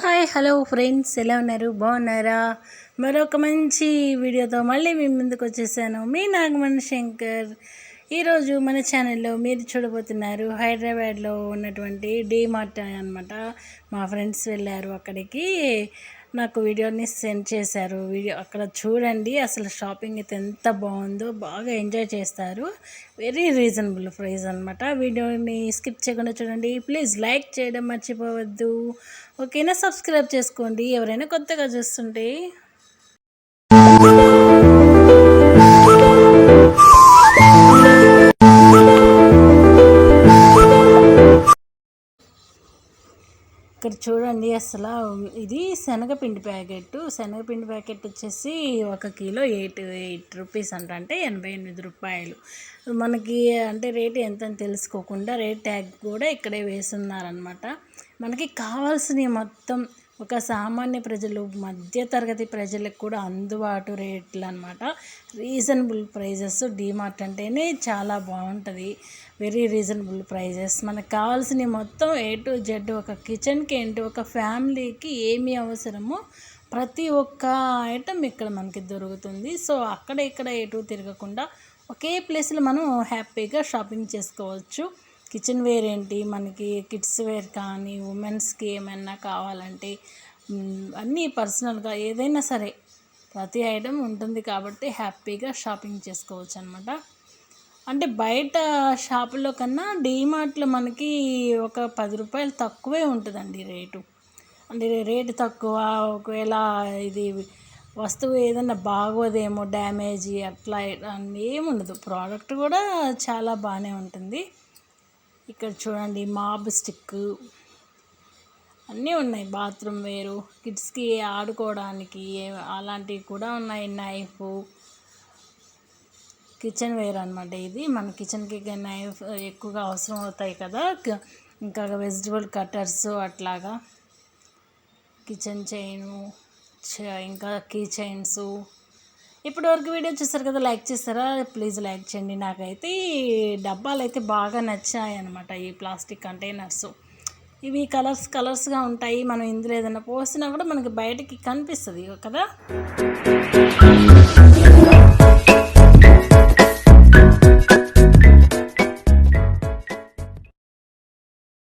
Hi hello friends ఎలా ఉన్నారు? బాగున్నారా? మరొక మంచి వీడియోతో మళ్ళీ మీ ముందుకు వచ్చేసాను. మీ నాగమణి శంకర్. ఈరోజు మన ఛానల్లో మీరు చూడబోతున్నారు హైదరాబాద్లో ఉన్నటువంటి డీమార్ట్ అనమాట మా ఫ్రెండ్స్ వెళ్ళారు అక్కడికి. నాకు వీడియోని సెండ్ చేశారు. వీడియో అక్కడ చూడండి. అసలు షాపింగ్ అయితే ఎంత బాగుందో బాగా ఎంజాయ్ చేస్తారు. వెరీ రీజనబుల్ ప్రైస్ అనమాట వీడియోని స్కిప్ చేయకుండా చూడండి. ప్లీజ్ లైక్ చేయడం మర్చిపోవద్దు. ఓకేనా? సబ్స్క్రైబ్ చేసుకోండి. ఎవరైనా కొత్తగా చూస్తుంటే ఇక్కడ చూడండి అసలు ఇది శనగపిండి ప్యాకెట్ శనగపిండి ప్యాకెట్ వచ్చేసి ఒక కిలో ఎయిట్ ఎయిట్ రూపీస్ అంట అంటే ఎనభై ఎనిమిది రూపాయలు. మనకి అంటే రేట్ ఎంత అని తెలుసుకోకుండా రేట్ ట్యాగ్ కూడా ఇక్కడే వేస్తున్నారనమాట మనకి కావాల్సినవి మొత్తం ఒక సామాన్య ప్రజలు మధ్యతరగతి ప్రజలకు కూడా అందుబాటు రేట్లు అనమాట రీజనబుల్ ప్రైజెస్ డీమార్ట్ అంటేనే చాలా బాగుంటుంది. Very reasonable prices. మనకు కావాల్సినవి మొత్తం ఏ టు జెడ్ ఒక కిచెన్కి ఏంటి ఒక ఫ్యామిలీకి ఏమి అవసరమో ప్రతి ఒక్క ఐటమ్ ఇక్కడ మనకి దొరుకుతుంది. సో అక్కడ ఇక్కడ ఎటు తిరగకుండా ఒకే ప్లేస్లో మనం హ్యాపీగా షాపింగ్ చేసుకోవచ్చు. కిచెన్ వేర్ ఏంటి? మనకి కిడ్స్ వేర్ కానీ ఉమెన్స్కి ఏమైనా కావాలంటే అన్నీ పర్సనల్గా ఏదైనా సరే ప్రతి ఐటెం ఉంటుంది కాబట్టి హ్యాపీగా షాపింగ్ చేసుకోవచ్చు అనమాట అంటే బయట షాపుల్లో కన్నా డీమార్ట్లో మనకి ఒక పది రూపాయలు తక్కువే ఉంటుందండి రేటు. అంటే రేటు తక్కువ ఒకవేళ ఇది వస్తువు ఏదన్నా బాగోదేమో డ్యామేజ్ అట్లా ఏముండదు ప్రోడక్ట్ కూడా చాలా బాగానే ఉంటుంది. ఇక్కడ చూడండి మాబ్ స్టిక్. అన్నీ ఉన్నాయి బాత్రూమ్ వేరు. కిడ్స్కి ఆడుకోవడానికి అలాంటివి కూడా ఉన్నాయి నైఫ్. కిచెన్ వేర్ అనమాట ఇది. మన కిచెన్కి నైఫ్ ఎక్కువగా అవసరం అవుతాయి కదా. ఇంకా వెజిటబుల్ కట్టర్స్ అట్లాగా. కిచెన్ చైను ఇంకా కీ చైన్స్. ఇప్పటివరకు వీడియో చూసారు కదా లైక్ చేస్తారా ప్లీజ్ లైక్ చేయండి. నాకైతే ఈ డబ్బాలు అయితే బాగా నచ్చాయి అనమాట ఈ ప్లాస్టిక్ కంటైనర్స్. ఇవి కలర్స్ కలర్స్గా ఉంటాయి. మనం ఇందులో ఏదైనా పోసినా కూడా మనకి బయటకి కనిపిస్తుంది కదా?